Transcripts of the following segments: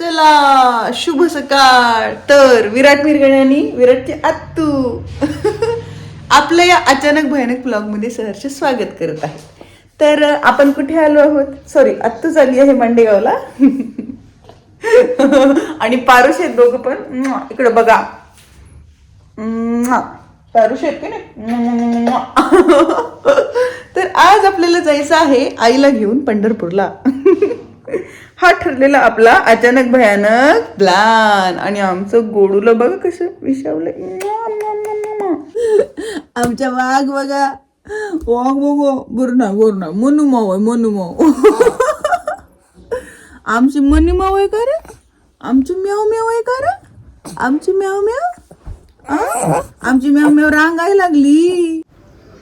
चला शुभ सकाळ. तर विराट मिरगण्यानी विराटचे आत्तू. आपल्या या अचानक भयानक ब्लॉगमध्ये सहर्ष स्वागत करत आहे. तर आपण कुठे आलो आहोत? सॉरी आत्तू चालली आहे मांडेगावला. आणि पारुश आहेत दोघं पण. इकडं बघा. पारुश आहेत की नाही? तर आज आपल्याला जायचं आहे आईला घेऊन पंढरपूरला. हा ठरलेला आपला अचानक भयानक प्लॅन आणि आमचं गोडूला बघा कसं विषावलं आमच्या वाघ बघा. वाघ बघा. बोरना बोरना मनू माव आहे मनू माव आमची मनी माव आहे का रे? आमची म्याव म्याव आहे का रे? आमची म्याव म्याव? आमची म्याव म्याव रांगायला लागली.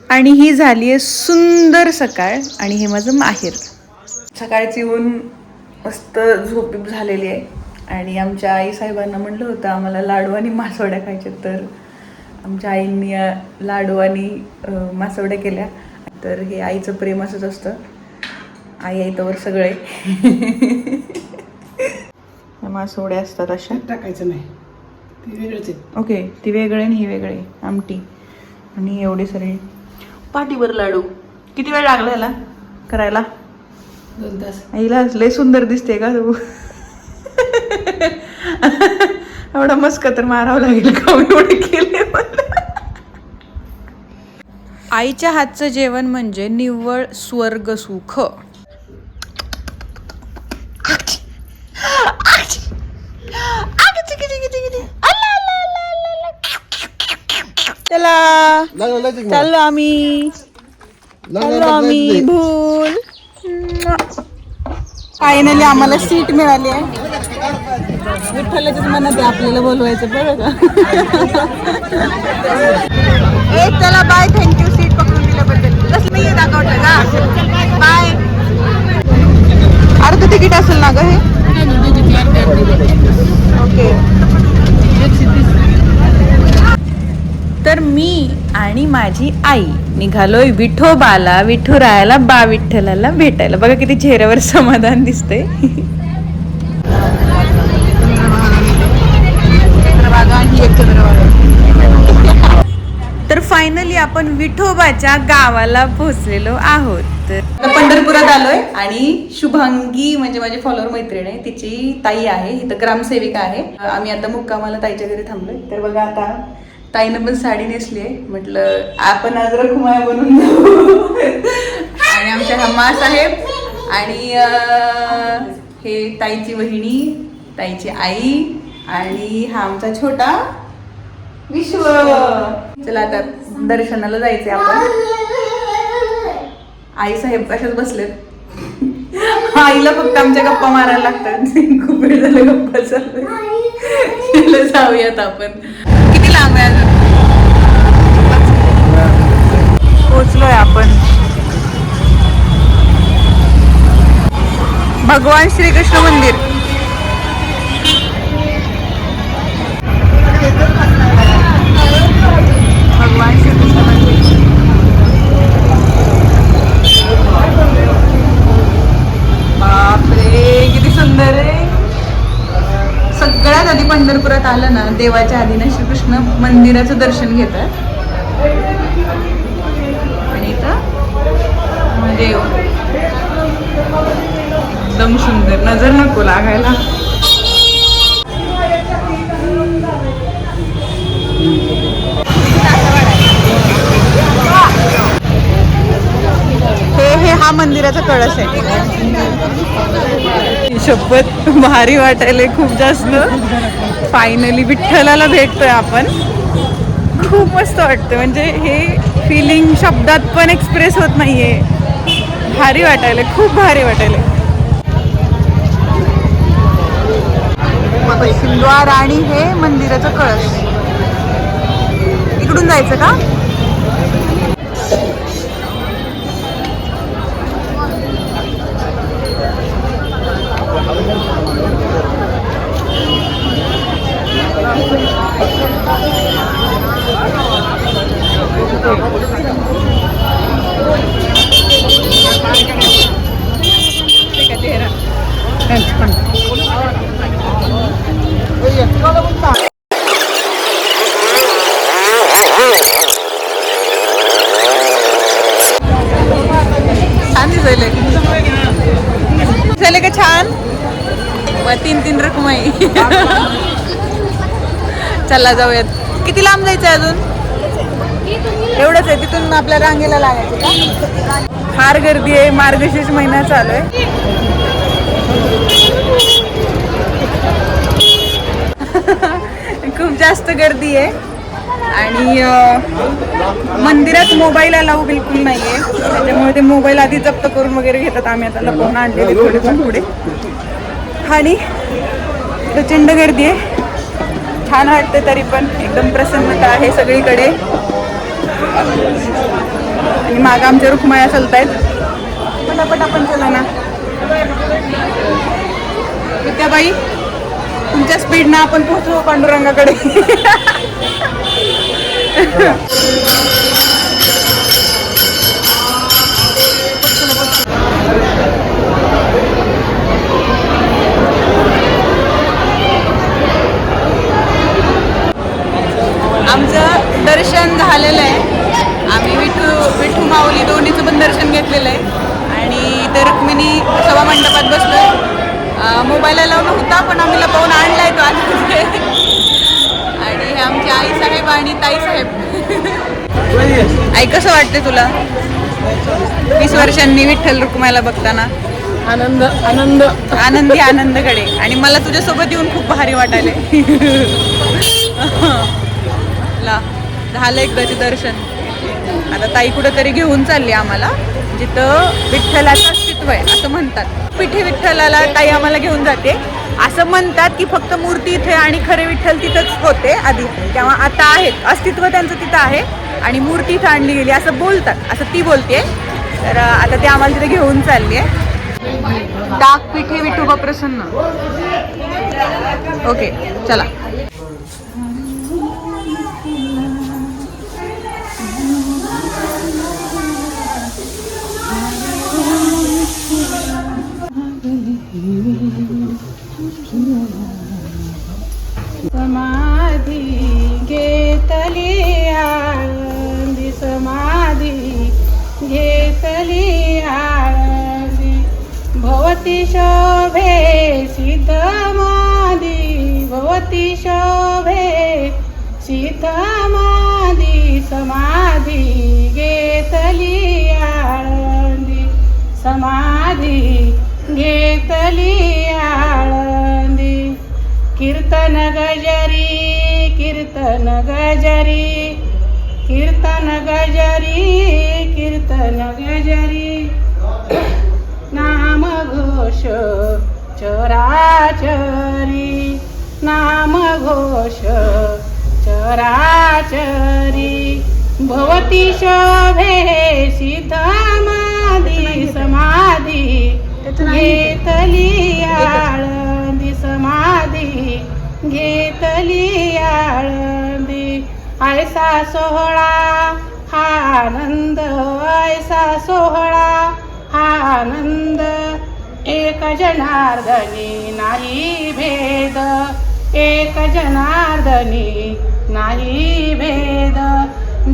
आणि ही झाली आहे सुंदर सकाळ. आणि हे माझं माहेर. सकाळची ऊन मस्त झोपीप झालेली आहे. आणि आमच्या आई साहेबांना म्हटलं होतं आम्हाला लाडू आणि मासवड्या खायच्या तर आमच्या आईंनी लाडू आणि मासवड्या केल्या. तर हे आईचं प्रेम असंच असतं. आई आई तवर सगळे. मासवड्या असतात अशा. टाकायचं नाही. ते वेगळंच ओके ती वेगळे आणि ही वेगळे. आमटी. आणि एवढे सगळे. पाठीवर लाडू. किती वेळ लागला ह्याला करायला? दोन तास. आईला लय सुंदर दिसते का तू. एवढा मस्क तर मारावं लागेल का? एवढे केले आईच्या हातचं जेवण म्हणजे निव्वळ स्वर्ग सुख. चला. चाललो आम्ही. चाललो आम्ही. भूल. फायनली आम्हाला सीट मिळाली आहे. विठ्ठलाच्याच मनात आहे आपल्याला बोलवायचं बरं का? ए चला बाय थँक्यू सीट पकडून दिल्याबद्दल. कसं नाही दाखवलं का बाय अर्ध तिकीट असेल ना ग हे? ओके तर मी आणि माझी आई निघालोय विठोबाला विठुरायाला बा विठ्ठलाला भेटायला. बघा किती चेहऱ्यावर समाधान दिसतंय. तर फायनली आपण विठोबाच्या गावाला पोहोचलेलो आहोत. तर पंढरपुरात आलोय आणि शुभांगी म्हणजे माझी फॉलोअर मैत्रीण आहे. तिची ताई आहे इथं ग्रामसेविका आहे. आम्ही आता मुक्कामाला ताईच्या घरी थांबलोय. तर बघा आता ताईनं पण साडी नेसली आहे. म्हटलं आपण आज रखुमाया बनून जाऊ आणि आमच्या हा मास आहे आणि हे ताईची बहिणी ताईची आई आणि हा आमचा छोटा विश्व. चला आता दर्शनाला जायचंय आपण. आई साहेब कशाच बसलेत? आईला फक्त आमच्या गप्पा मारायला लागतात. खूप वेळ झालं गप्पा चालू जाऊयात आपण. किती लांब आहे अजून? पोचलोय आपण. भगवान श्रीकृष्ण मंदिर. भगवान सगळ्यात आधी पंढरपुरात आलं ना देवाच्या आधी ना श्रीकृष्ण मंदिराचं दर्शन घेतात. आणि इथं देव एकदम सुंदर नजर नको लागायला. हे मंदिराचा कळस आहे. शपथ भारी वाटायला खूप जास्त. फायनली विठ्ठलाला भेटतोय आपण. खूप मस्त वाटतं म्हणजे हे फिलिंग शब्दात पण एक्सप्रेस होत नाहीये. भारी वाटायला खूप भारी वाटायला सिंधवार आणि हे मंदिराचं कळस. इकडून जायचं का? झाले का छान? तीन तीन रकम आहे. चला जाऊयात. किती लांब जायचं आहे अजून? एवढंच आहे तिथून आपल्या रांगेला लागायचं फार गर्दी आहे मार्गशीर्ष महिना चालू आहे. खूप जास्त गर्दी आहे. आणि मंदिरात मोबाईल अलाव बिलकुल नाही आहे त्याच्यामुळे ते मोबाईल आधी जप्त करून वगैरे घेतात. आम्ही आता लपवून आणलेले थोडेफार पुढे. आणि प्रचंड गर्दी आहे. छान वाटते तरी पण. एकदम प्रसन्नता आहे सगळीकडे. आणि मागं आमच्या रुक्माया चालत आहेत पटापट आपण चला ना. विद्याबाई तुमच्या स्पीडनं आपण पोहोचू पांडुरंगाकडे. मंडपात बसलो मोबाईल अलाव नव्हता पण आम्ही लपवून आणलाय तो आतमध्ये आणि हे आमचे आई साहेब आणि ताई साहेब. आई कसं वाटते तुला? वीस वर्षांनी विठ्ठल रुक्माला बघताना. आनंद आनंद. आनंदी आनंदकडे आणि मला तुझ्यासोबत येऊन खूप भारी वाटायले ला झालं एकदाचे दर्शन. आता ताई कुठंतरी घेऊन चालली आम्हाला जिथं विठ्ठलाचं अस्तित्व आहे असं म्हणतात. पिठे विठ्ठलाला ताई आम्हाला घेऊन जाते. असं म्हणतात की फक्त मूर्ती इथे आणि खरे विठ्ठल तिथंच होते आधी. तेव्हा आता आहेत. अस्तित्व त्यांचं तिथं आहे आणि मूर्ती इथं आणली गेली. असं बोलतात. असं ती बोलते तर आता ते आम्हाला तिथे घेऊन चालली आहे डाक पिठे विठोबा प्रसन्न. ओके चला. समाधी घेतली आळंदी समाधी घेतली आळंदी. भवती शोभे सिद्धमादी भवती शोभे सिद्धमादी समाधी घेतली आळंदी. समाधी घेतली आळंदी. कीर्तन कीर्तन गजरी कीर्तन गजरी कीर्तन गजरी नाम घोष चराचरी नाम घोष चराचरी भवती शोभे सिद्धमाधी समाधी घेतली आळंदी समाधी घेतली आळंदी. आयसा सोहळा हा आनंद आयसा सोहळा हा आनंद. एक जनार्दनी नाही भेद एक जनार्दनी नाही भेद.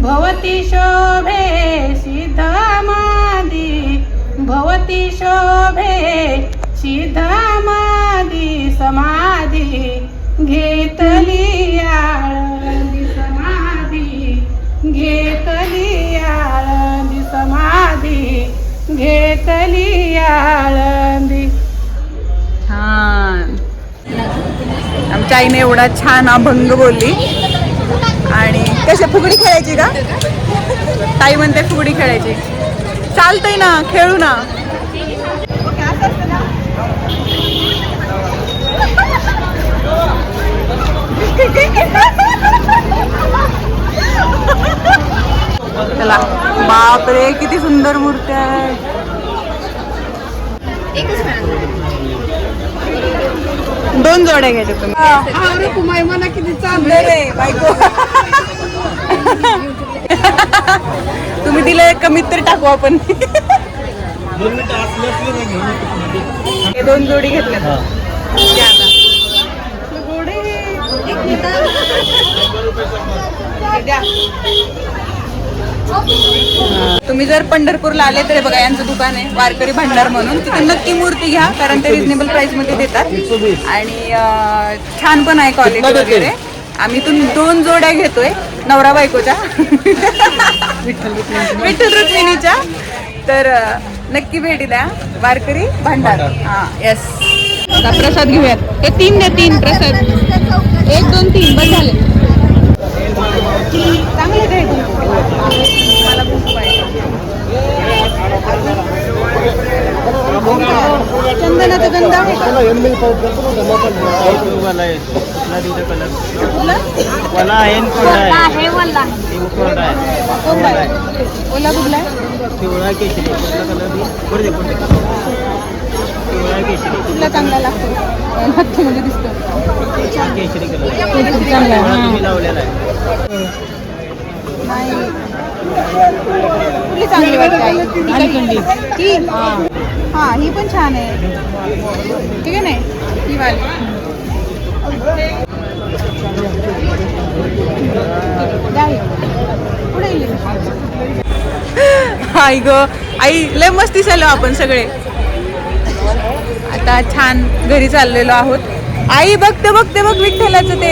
भवती शोभे सिद्धमादी भवती शोभे सिद्धमादी समाधी. घेतली आळंदी समाधी घेतली आळंदी समाधी घेतली आळंदी. छान. आमच्या आईने एवढा छान अभंग बोलली. आणि कशा फुगडी खेळायची का? ताई म्हणते फुगडी खेळायची. चालतंय ना खेळू ना. चला. बापरे किती सुंदर मूर्त्या आहेत दोन जोड्या घ्यायच्या तुम्ही. मला किती सुंदर आहे बायको. तुम्ही दिलं कमीत तर टाकू आपण. हे दोन जोडी घेतल्या द्या आता. जोडी. हे द्या. तुम्ही जर पंढरपूरला आले तर बघा यांचं दुकान आहे वारकरी भांडार म्हणून. तिथे नक्की मूर्ती घ्या कारण ते रिजनेबल प्राइसमध्ये देतात. आणि छान पण आहे क्वालिटी वगैरे. आम्ही इथून दोन जोड्या घेतोय नवरा बायकोच्या. विठ्ठल रुक्मिणीच्या. तर नक्की भेटी द्या वारकरी भांडार. हा येस प्रसाद घेऊयात. हे तीन द्या तीन प्रसाद. एक दोन तीन बस झाले. चांगले ते मला खूप पाहिजे चंदनाचा गंध आहे. वाला? ओला कुठला पिवळा केशरी कुठला कलर कुठला चांगला लागतो? मध्ये दिसतो. केशरी कलर चांगला कुठली चांगली वाटते आई? ही. हा ही पण छान आहे. ठीक आहे नाही? ही वाली. द्या ही. पुढे ये. आई ग आई लय मस्ती चाललो आपण सगळे. आता छान घरी चाललेलो आहोत. आई बघते बघते बघ विठ्ठलाचं ते.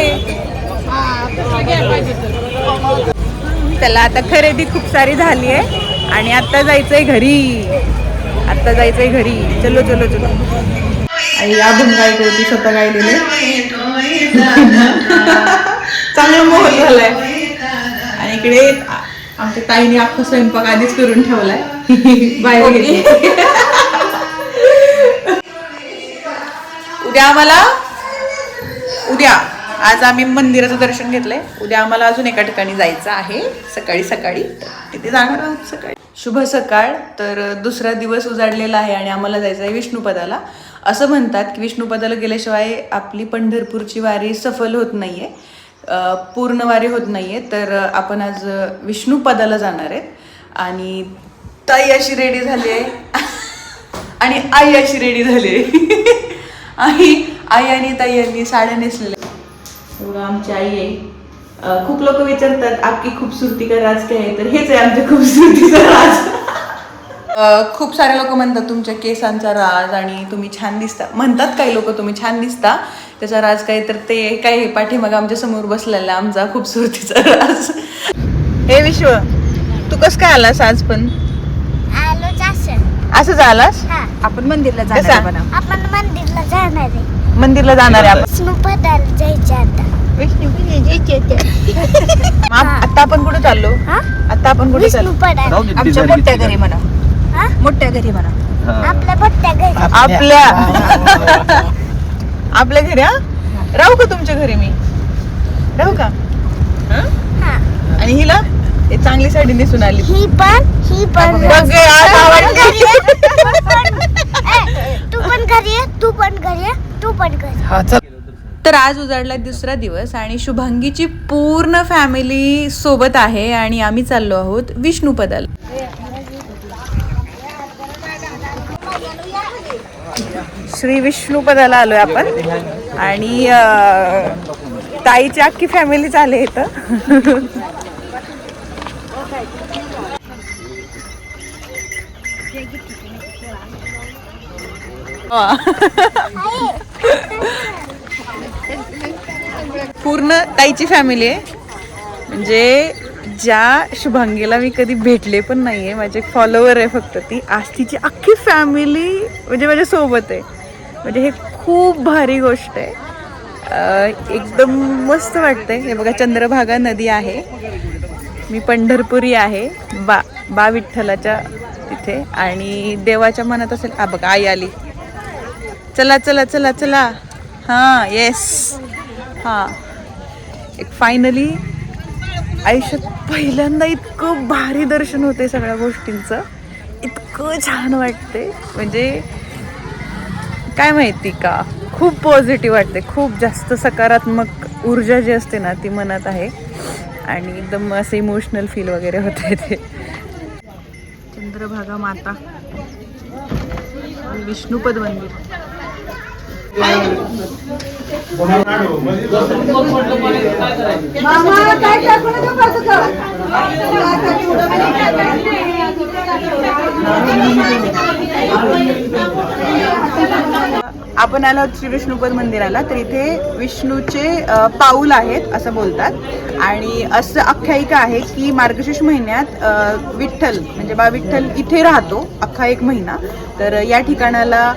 त्याला आता खरेदी खूप सारी झाली आहे. आणि आता जायचंय घरी. आता जायचंय घरी. चलो चलो चलो. आई अजून काय करते स्वतः गायलेले. चांगला मोहन झालाय. आणि इकडे आमच्या ताईने अख्खा स्वयंपाक आधीच करून ठेवलाय. बाहेर घेतली उद्या आम्हाला उद्या. आज आम्ही मंदिराचं दर्शन घेतलंय. उद्या आम्हाला अजून एका ठिकाणी जायचं आहे सकाळी सकाळी. तिथे जाणार आहोत सकाळी. शुभ सकाळ. तर दुसरा दिवस उजाडलेला आहे आणि आम्हाला जायचं आहे विष्णुपदाला. असं म्हणतात की विष्णुपदाला गेल्याशिवाय आपली पंढरपूरची वारी सफल होत नाही आहे पूर्ण वारी होत नाही आहे तर आपण आज विष्णुपदाला जाणार आहेत. आणि ताई अशी रेडी झाली आहे. आणि आई अशी रेडी झाली आहे. आई आई आणि ताई यांनी साड्या नेसलेल्या. बघा, आमची आई आहे. खूप लोक विचारतात आपकी खूपसुरती का राज काय आहे? तर हेच आहे आमच्या खूपसुरतीचा राज. खूप सारे लोक म्हणतात तुमच्या केसांचा राज आणि तुम्ही छान दिसता. म्हणतात काही लोक तुम्ही छान दिसता. त्याचा राज काय तर ते काय हे पाठीमागं आमच्यासमोर बसलेला आमचा खूपसुरतीचा राज. हे विश्व तू कस काय आलास आज पण? असं हा. आपण मंदिरला आपण मंदिरला जाणार आहे. मंदिरला जाणार आहे आपण. विष्णुपदाला जायचे आता. आपण कुठे चाललो? हा? आता आपण कुठे चाललो? विष्णुपदाला आमच्या मोठ्या घरी म्हणा. हा? मोठ्या घरी म्हणा. आपल्या भट्ट्या घरी. आपल्या. आपल्या घरी हा? राहू का तुमच्या घरी मी? राहू का? हं? हा. आणि हिला? हे चांगली साडी नेसून आली. ही पण ही पण. बघ गे, आज आवडली. ए, तू पण घरी ये. तू पण घरी ये तू पण घरी तर आज उजाडला दुसरा दिवस आणि शुभांगीची पूर्ण फॅमिली सोबत आहे आणि आम्ही चाललो आहोत विष्णुपदाला श्री विष्णुपदाला आलोय आपण. आणि अं, ताईची अख्खी फॅमिली चाले इथं. पूर्ण ताईची फॅमिली आहे. म्हणजे ज्या शुभांगीला मी कधी भेटले पण नाहीये माझे फॉलोवर आहे फक्त ती. आज तिची अख्खी फॅमिली म्हणजे माझ्या सोबत आहे. म्हणजे हे खूप भारी गोष्ट आहे. एकदम मस्त वाटतंय. हे बघा चंद्रभागा नदी आहे. मी पंढरपुरी आहे. बा बा विठ्ठलाच्या तिथे. आणि देवाच्या मनात असेल आ बघा आई आली. चला चला चला चला. हां येस हां. एक फायनली आयुष्यात पहिल्यांदा इतकं भारी दर्शन होते सगळ्या गोष्टींचं. इतकं छान वाटते म्हणजे काय माहिती का? खूप पॉझिटिव्ह वाटते खूप जास्त सकारात्मक ऊर्जा जी असते ना ती मनात आहे. आणि एकदम असं इमोशनल फील वगैरे होते ते. चंद्रभागा माता. विष्णुपद मंदिर. आपण आलो श्री विष्णुपद मंदिराला तर इथे विष्णूचे पाऊल आहेत असं बोलतात. आणि असं आख्यायिका आहे की मार्गशीर्ष महिन्यात विठ्ठल म्हणजे बा विठ्ठल इथे राहतो अख्खा एक महिना. तर या ठिकाणाला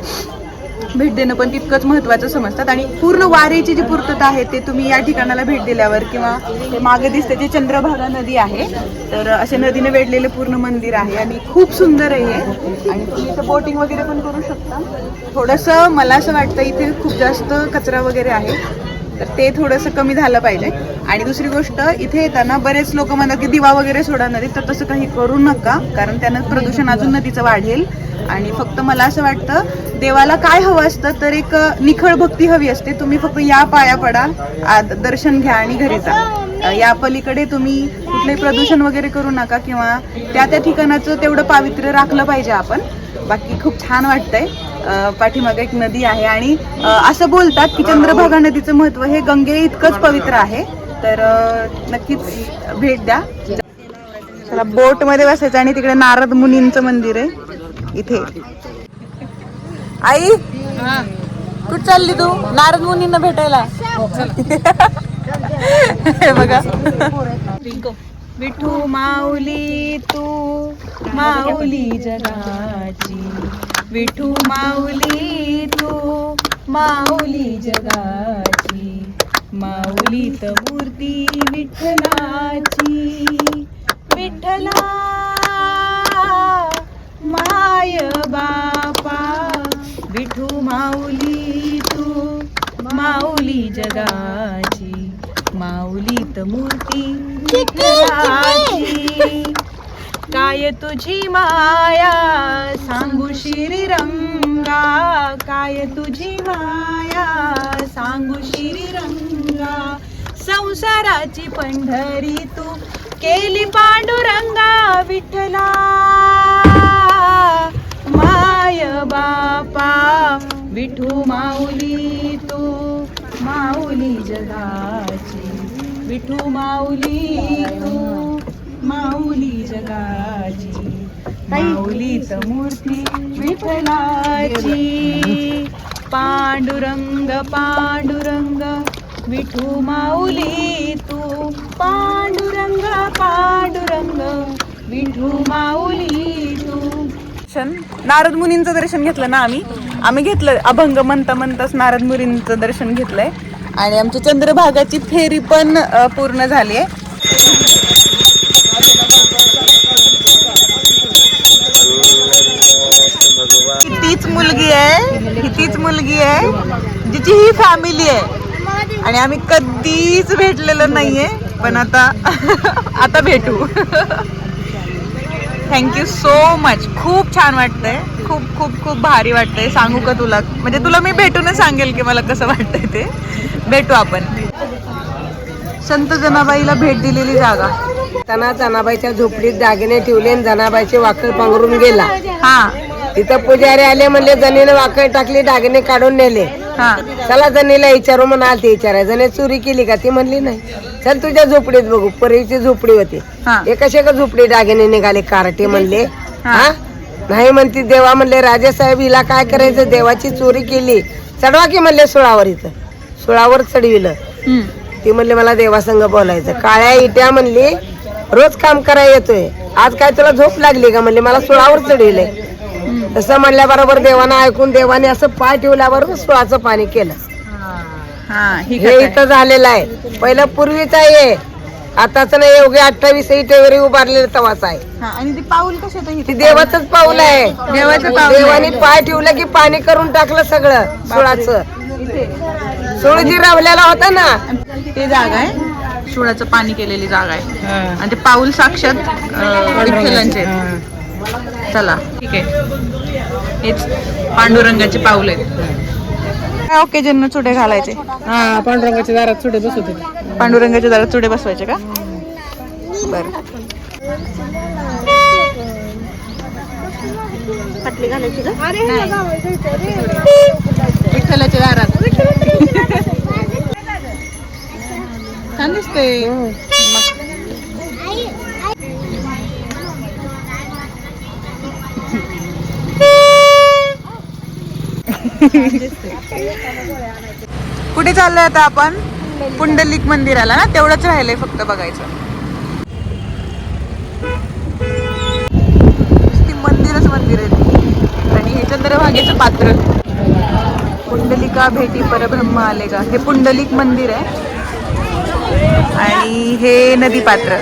भेट देणं पण तितकंच महत्त्वाचं समजतात. आणि पूर्ण वारेची जी पूर्तता आहे ते तुम्ही या ठिकाणाला भेट दिल्यावर किंवा ते मागे दिसते जे चंद्रभागा नदी आहे तर असे नदीने वेढलेले पूर्ण मंदिर आहे आणि खूप सुंदर आहे हे. आणि तुम्ही इथं बोटिंग वगैरे पण करू शकता. थोडंसं मला असं वाटतं इथे खूप जास्त कचरा वगैरे आहे तर ते थोडंसं कमी झालं पाहिजे. आणि दुसरी गोष्ट इथे येताना बरेच लोक म्हणतात की दिवा वगैरे सोडा नदीत तर तसं काही करू नका कारण त्यानं प्रदूषण अजून नदीचं वाढेल. आणि फक्त मला असं वाटतं देवाला काय हवं असतं तर एक निखळ भक्ती हवी असते. तुम्ही फक्त या पाया पडा आद- दर्शन घ्या आणि घरी जा. या पलीकडे तुम्ही कुठले प्रदूषण वगैरे करू नका किंवा त्या त्या ठिकाणाचं तेवढं पावित्र्य राखलं पाहिजे आपण. बाकी खूप छान वाटतंय. पाठीमागे एक नदी आहे आणि असं बोलतात की चंद्रभागा नदीचं महत्त्व हे गंगे इतकंच पवित्र आहे. तर नक्कीच भेट द्या. बोटमध्ये बसायचं आणि तिकडे नारद मुनींचं मंदिर आहे. इथे. आई कुठ चालली तू? नारद मुनींना भेटायला. बघा. विठू माऊली तू माऊली जगाची. विठू माऊली तू माऊली जगाची. माऊली त मूर्ती विठ्ठलाची. विठ्ठला जय बापा विठू माऊली तू माऊली जगाची माऊली त मूर्ती काय तुझी माया सांगू श्रीरंगा काय तुझी माया सांगू श्रीरंगा संसाराची पंढरी तू केली पांडुरंगा विठ्ठला. विठू माऊली तू माऊली जगाची. विठू माऊली तू माऊली जगाची. माऊलीच मूर्ती विठलाची पांडुरंग पांडुरंग विठू माऊली तू पांडुरंग पांडुरंग विठू माऊली तू. नारद मुनींचं दर्शन घेतलं ना आम्ही? आम्ही घेतलं अभंग म्हणता म्हणताच नारद मुनींचं दर्शन घेतलंय. आणि आमची चंद्रभागाची फेरी पण पूर्ण झाली आहे तीच मुलगी आहे ही तीच मुलगी आहे जिची ही फॅमिली आहे. आणि आम्ही कधीच भेटलेलं नाहीये पण आता आता भेटू. थँक्यू सो मच खूप छान वाटतंय. खूप खूप खूप भारी वाटतंय. सांगू का तुला? म्हणजे तुला मी भेटूनच सांगेल की मला कसं वाटतंय ते. भेटू आपण. संत जनाबाईला भेट दिलेली जागा. त्यांना जनाबाईच्या झोपडीत दागिने ठेवले आणि जनाबाईचे वाकड पांघरून गेला. हा. तिथं पुजारी आले म्हणले जनीने वाकड टाकली दागिने काढून नेले. हा. चला जनीला विचारू म्हणाल ते विचाराय जने चोरी केली का? ती म्हणली नाही. चल तुझ्या झोपडीत बघू. परीची झोपडी होती. हा. कसे का झोपडी दागिने निघाले? कारटे म्हणले. हा. नाही म्हणती देवा म्हणले राजेसाहेब हिला काय करायचं? देवाची चोरी केली. चढवा की म्हणले सुळावर इथं. सुळावर चढविलं. हम्म. ती म्हणले मला देवासंग बोलायचं. काळ्या इट्या म्हणली रोज काम करायला येतोय. आज काय तुला झोप लागली का? म्हणले मला सुळावर चढविलंय. तसं म्हणल्याबरोबर देवानं ऐकून देवाने असं पाय ठेवल्याबरोबर सुळाचं पाणी केलं. हा. इथं झालेलं आहे. पहिलं पूर्वीच आहे. आताच नाही योग्य अठ्ठावीस इटेवरी उभारलेलं तवाच आहे. हा आणि ती पाऊल देवाचंच पाऊल आहे. देवाचं पाऊल आहे. देवाने पाय ठेवलं की पाणी करून टाकलं सगळं सुळाचं सुळ जी रावलेला होता ना? ते जागा आहे. सुळाचं पाणी केलेली जागा आहे. आणि ते पाऊल साक्षात विठ्ठलांचे. चला. ठीक आहे. हेच पांडुरंगाचे पाऊल आहेत. काय ओकेजन चुडे घालायचे? हा पांडुरंगाच्या दारात सुटे बसवते. पांडुरंगाच्या दारात चुडे बसवायचे का? बर. विठ्ठलाच्या दारात. छान दिसते कुठे चाललोय आता आपण? पुंडलिक. मंदिराला ना? तेवढंच राहिलंय फक्त बघायचं. मंदिरच मंदिर आहे आणि हे चंद्रभागेचं पात्र. पुंडलिका भेटी परब्रह्म आले का हे पुंडलिक मंदिर आहे. आणि हे नदी पात्र.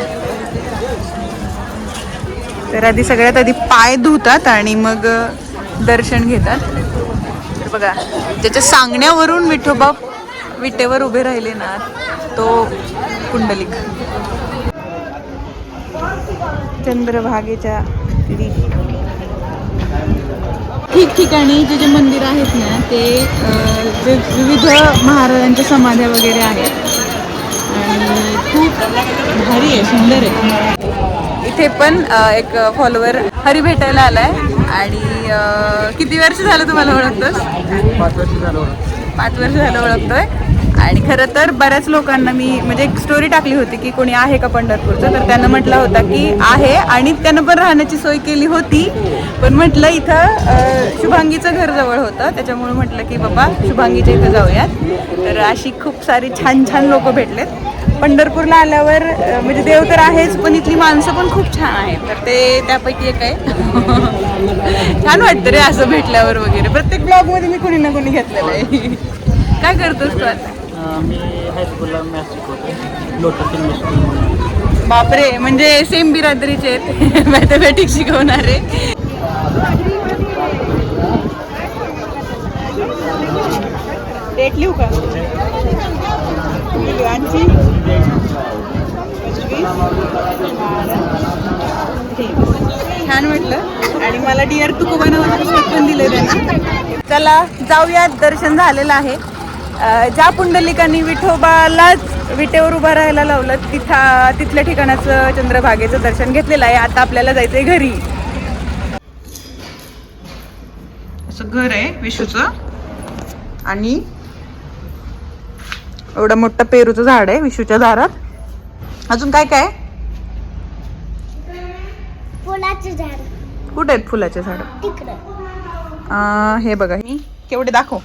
तर आधी सगळ्यात आधी पाय धुतात आणि मग दर्शन घेतात. बघा ज्याच्या सांगण्यावरून विठोबा विटेवर उभे राहिले ना तो कुंडलिक चंद्रभागेच्या ठिकठिकाणी जे जे मंदिर आहेत ना ते जे विविध महाराजांच्या समाध्या वगैरे आहेत. आणि खूप भारी आहे सुंदर आहे. इथे पण एक फॉलोवर हरी भेटायला आलाय. आणि किती वर्ष झालं तुम्हाला ओळखतोस? पाच वर्ष झालं होतं. पाच वर्ष झालं ओळखतोय. आणि खरं तर बऱ्याच लोकांना मी म्हणजे एक स्टोरी टाकली होती की कोणी आहे का पंढरपूरचं तर त्यानं म्हटलं होतं की आहे आणि त्यानं पण राहण्याची सोय केली होती. पण म्हटलं इथं शुभांगीचं घर जवळ होतं. त्याच्यामुळे म्हटलं की बाबा शुभांगीच्या इथं जाऊयात. तर अशी खूप सारी छान छान लोक भेटलेत. पंढरपूरला आल्यावर म्हणजे देव तर आहेच पण इथली माणसं पण खूप छान आहेत. तर ते त्यापैकी एक आहे. छान वाटतं रे असं भेटल्यावर वगैरे. प्रत्येक ब्लॉगमध्ये मी कोणी ना कोणी घेतलेलं आहे. काय करतोस तू आता? अं, मी हायस्कूलला मॅथ्स शिकवतो लोटस इंग्लिश स्कूलमध्ये बापरे म्हणजे सेम बिरादरीचे आहेत. मॅथमॅटिक्स शिकवणारे डेट लिहू का? आणखी? छान म्हटलं आणि मला डिअर तुकोबा नावाचं पुस्तक पण दिलं त्यांना. चला जाऊयात. दर्शन झालेलं आहे. ज्या पुंडलिकांनी विठोबालाच विटेवर उभं राहायला लावलं तिथा तिथल्या ठिकाणाचं चंद्रभागेचं दर्शन घेतलेलं आहे. आता आपल्याला जायचंय घरी. असं घर आहे विशूचं. आणि एवढं मोठं पेरूचं झाड आहे विशूच्या दारात. अजून काय काय? फुलाचे झाड. कुठे आहेत फुलाचे झाड? तिकडं. हे बघा मी केवढे दाखव.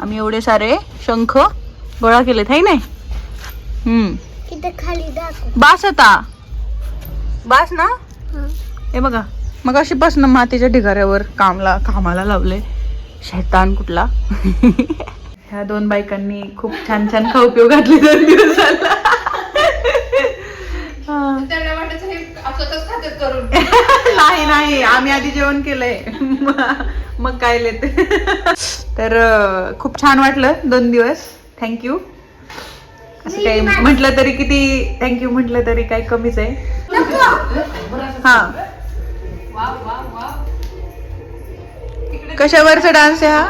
आम्ही एवढे सारे शंख गोळा केलेत है नाही? हम्म. खाली बास आता. बास ना? हे. बघा मग अशी बस ना मातीच्या ढिगाऱ्यावर कामला कामाला लावले. शैतान कुठला? ह्या दोन बायकांनी खूप छान छान खाऊ घातले दोन दिवस झाला हा. नाही नाही आम्ही आधी जेवण केलंय. मग काय लेते? तर खूप छान वाटलं दोन दिवस. थँक्यू असं काही म्हटलं तरी किती थँक्यू म्हटलं तरी काही कमीच आहे. हा. कशावरचा डान्स आहे हा?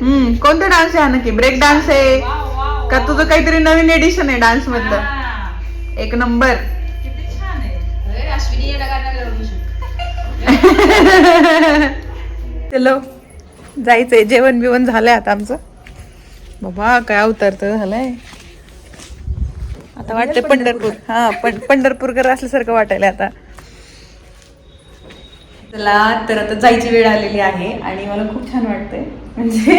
हम्म कोणता डान्स आहे हा नक्की? ब्रेक डान्स आहे. का तुझं काहीतरी नवीन एडिशन आहे डान्स मधलं. एक नंबर चलो जायचंय. जेवण बिवण झालंय आता आमचं. बाबा काय अवतार तर झालंय. आता वाटतंय पंढरपूर. हा पण पंढरपूरकर असल्यासारखं वाटायला आता. चला तर आता जायची वेळ आलेली आहे आणि मला खूप छान वाटतंय. म्हणजे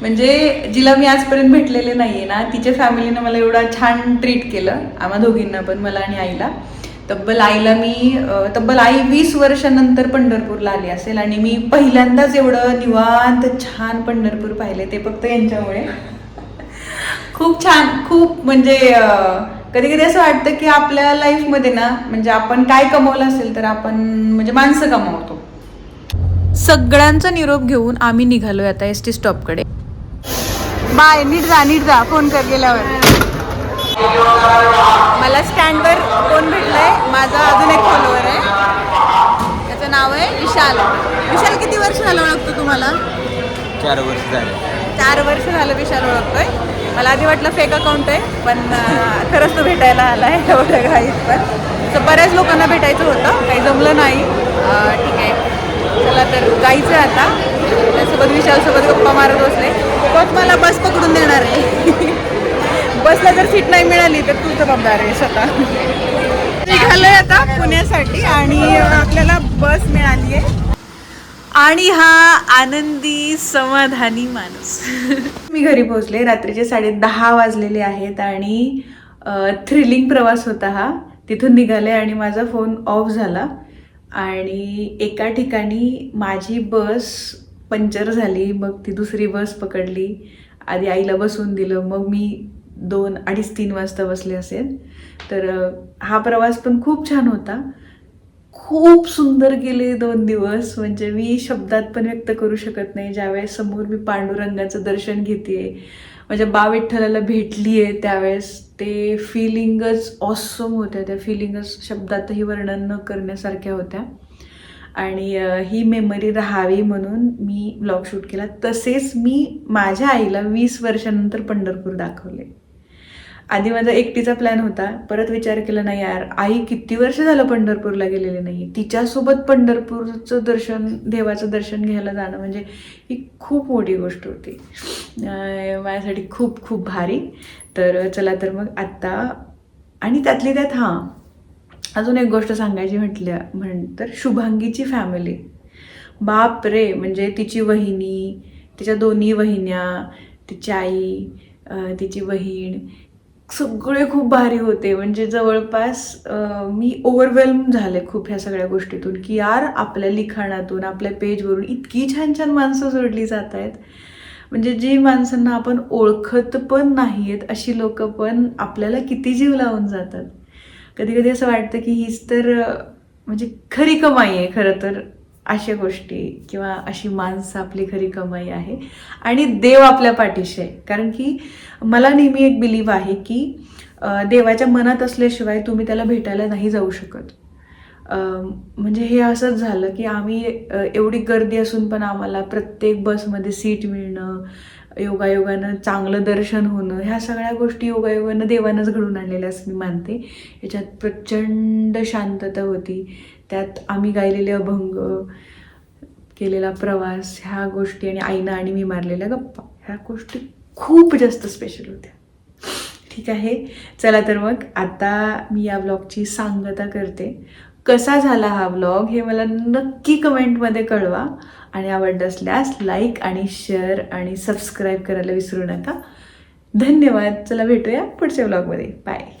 म्हणजे जिला मी आजपर्यंत भेटलेले नाहीये ना तिच्या फॅमिलीनं मला एवढा छान ट्रीट केलं आम्हा दोघींना पण मला आणि आईला. तब्बल आईला मी तब्बल आई वीस वर्षानंतर पंढरपूरला आली असेल आणि मी पहिल्यांदाच एवढं निवांत छान पंढरपूर पाहिले ते फक्त यांच्यामुळे. खूप छान खूप म्हणजे कधी कधी असं वाटतं की आपल्या लाईफमध्ये ना म्हणजे आपण काय कमवलं असेल तर आपण म्हणजे माणसं कमावतो. सगळ्यांचा निरोप घेऊन आम्ही निघालोय आता एस टी स्टॉपकडे बाय नीट जा नीट जा फोन कर गेल्यावर. मला स्टँडवर कोण भेटलंय? माझा अजून एक फॉलोअर आहे. त्याचं नाव आहे विशाल. विशाल किती वर्ष झालं ओळखतो तुम्हाला? चार वर्ष झाले. चार वर्ष झालं विशाल ओळखतोय. मला आधी वाटलं फेक अकाउंट आहे पण खरंच तो भेटायला आला आहे एवढ्या घाईत पण. तर बऱ्याच लोकांना भेटायचं होतं. काही जमलं नाही. ठीक आहे. चला तर जायचं आहे आता. त्यासोबत विशालसोबत गप्पा मारत बसले. तोच मला बस पकडून देणार आहे. बसला जर सीट नाही मिळाली तर तू जबाबदार आहे स्वतः निघालोय आता पुण्यासाठी आणि आपल्याला बस मिळाली आहे. आणि हा आनंदी समाधानी माणूस. मी घरी पोहोचले. रात्रीचे साडे दहा वाजलेले आहेत आणि थ्रिलिंग प्रवास होता हा. तिथून निघाले आणि माझा फोन ऑफ झाला. आणि एका ठिकाणी माझी बस पंक्चर झाली मग ती दुसरी बस पकडली. आधी आईला बसवून दिलं मग मी दोन अडीच तीन वाजता बसले असेल. तर हा प्रवास पण खूप छान होता. खूप सुंदर गेले दोन दिवस. म्हणजे मी शब्दात पण व्यक्त करू शकत नाही. ज्यावेळेस समोर मी पांडुरंगाचं दर्शन घेते माझ्या बा विठ्ठलाला भेटली आहे त्यावेळेस. ते फिलिंगच ऑसम होत्या. त्या फिलिंगच शब्दातही वर्णन न करण्यासारख्या होत्या. आणि ही मेमरी राहावी म्हणून मी ब्लॉग शूट केला. तसेच मी माझ्या आईला वीस वर्षानंतर पंढरपूर दाखवले आधी माझा एकटीचा प्लॅन होता. परत विचार केला नाही यार आई किती वर्ष झालं पंढरपूरला गेलेली नाही तिच्यासोबत पंढरपूरचं दर्शन देवाचं दर्शन घ्यायला जाणं म्हणजे ही खूप मोठी गोष्ट होती. माझ्यासाठी खूप खूप भारी. तर चला तर मग आत्ता आणि त्यातली त्यात हां अजून एक गोष्ट सांगायची म्हटल्या म्हण तर शुभांगीची फॅमिली बाप रे म्हणजे तिची वहिनी तिच्या दोन्ही वहिन्या तिची आई तिची बहीण सगळे खूप भारी होते. म्हणजे जवळपास मी ओव्हरवेल्म झाले खूप ह्या सगळ्या गोष्टीतून की यार आपल्या लिखाणातून आपल्या पेजवरून इतकी छान छान माणसं जोडली जात आहेत. म्हणजे जी माणसांना आपण ओळखत पण नाही आहेत अशी लोक पण आपल्याला किती जीव लावून जातात. कधी कधी असं वाटतं की हीच तर म्हणजे खरी कमाई आहे खरं तर. अशा गोष्टी किंवा अशी माणसं आपली खरी कमाई आहे. आणि देव आपल्या पाठीशी आहे. कारण की मला नेहमी एक बिलीव आहे की देवाच्या मनात असल्याशिवाय तुम्ही त्याला भेटायला नाही जाऊ शकत. म्हणजे हे असंच झालं की आम्ही एवढी गर्दी असून पण आम्हाला प्रत्येक बसमध्ये सीट मिळणं योगायोगानं चांगलं दर्शन होणं ह्या सगळ्या गोष्टी योगायोगानं देवानंच घडून आणलेल्या असं मी मानते. याच्यात प्रचंड शांतता होती. त्यात आम्ही गायलेले अभंग केलेला प्रवास ह्या गोष्टी आणि आईनं आणि मी मारलेल्या गप्पा. ह्या गोष्टी खूप जास्त स्पेशल होत्या. ठीक आहे. चला तर मग आता मी या ब्लॉगची सांगता करते. कसा झाला हा ब्लॉग हे मला नक्की कमेंटमध्ये कळवा. आणि आवडत असल्यास लाईक आणि शेअर आणि सबस्क्राईब करायला विसरू नका. धन्यवाद. चला भेटूया पुढच्या ब्लॉगमध्ये बाय